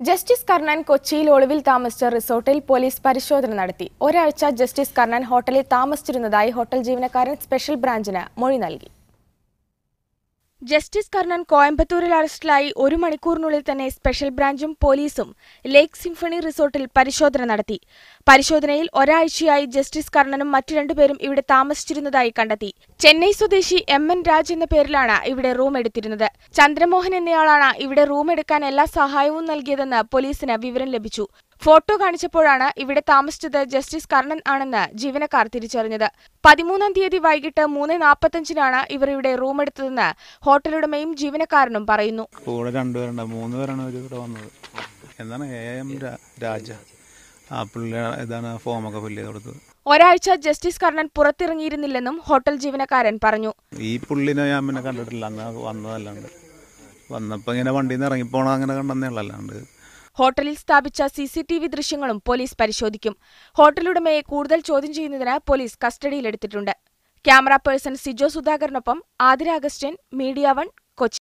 Justice Karnan കൊച്ചിയിൽ ഒളിവിൽ താമസിച്ച റിസോർട്ടിൽ പോലീസ് പരിശോധന നടത്തി. ഒരാഴ്ച ജസ്റ്റിസ് കർണൻ ഹോട്ടലിൽ താമസിച്ചിരുന്നതായി ഹോട്ടൽ ജീവനക്കാരൻ സ്പെഷ്യൽ ബ്രാഞ്ചിന് മൊഴി നൽകി. ജസ്റ്റിസ് കർണൻ കോയമ്പത്തൂരിൽ അറസ്റ്റിലായി. ഒരു മണിക്കൂറിനുള്ളിൽ തന്നെ സ്പെഷ്യൽ ബ്രാഞ്ചും പോലീസും ലേക്ക് സിംഫണി റിസോർട്ടിൽ പരിശോധന നടത്തി. പരിശോധനയിൽ ഒരാഴ്ചയായി ജസ്റ്റിസ് കർണനും മറ്റു രണ്ടുപേരും ഇവിടെ താമസിച്ചിരുന്നതായി കണ്ടെത്തി. ചെന്നൈ സ്വദേശി എം എൻ രാജ് എന്ന പേരിലാണ് ഇവിടെ റൂം എടുത്തിരുന്നത്. ചന്ദ്രമോഹൻ എന്നയാളാണ് ഇവിടെ റൂം എടുക്കാൻ എല്ലാ സഹായവും നൽകിയതെന്ന് പോലീസിന് വിവരം ലഭിച്ചു. ഫോട്ടോ കാണിച്ചപ്പോഴാണ് ഇവിടെ താമസിച്ചത് ജസ്റ്റിസ് കർണൻ ആണെന്ന് ജീവനക്കാർ തിരിച്ചറിഞ്ഞത്. പതിമൂന്നാം തീയതി വൈകിട്ട് മൂന്ന് നാൽപ്പത്തഞ്ചിനാണ് ഇവർ ഇവിടെ റൂം എടുത്തതെന്ന് ഹോട്ടലുടമയും ജീവനക്കാരനും പറയുന്നു. കൂടെ രണ്ടുപേരുണ്ട്. മൂന്ന് പേരാണ് അവർ ഇവിടെ വന്നത്. എന്താണ് എം രാജ? ആ ഇതാണ് ഫോമൊക്കെ ഫില്ല് ചെയ്ത് കൊടുത്തത് ഒരാഴ്ച ജസ്റ്റിസ് കർണൻ പുറത്തിറങ്ങിയിരുന്നില്ലെന്നും ഹോട്ടൽ ജീവനക്കാരൻ പറഞ്ഞു. ഈ പുള്ളിനെ ഞാൻ പിന്നെ കണ്ടിട്ടില്ല. അന്ന് വന്നതല്ലാണ്ട്. വന്നപ്പോൾ ഇങ്ങനെ വണ്ടിയിൽ നിന്ന് ഇറങ്ങിപ്പോണ അങ്ങനെ കണ്ടെന്നേ ഉള്ളല്ലാണ്ട്. ഹോട്ടലിൽ സ്ഥാപിച്ച സി സി ടി വി ദൃശ്യങ്ങളും പോലീസ് പരിശോധിക്കും. ഹോട്ടലുടമയെ കൂടുതൽ ചോദ്യം ചെയ്യുന്നതിന് പോലീസ് കസ്റ്റഡിയിലെടുത്തിട്ടുണ്ട്. ക്യാമറ പേഴ്സൺ സിജോ സുധാകരനൊപ്പം ആതിര അഗസ്റ്റ്യൻ മീഡിയ വൺ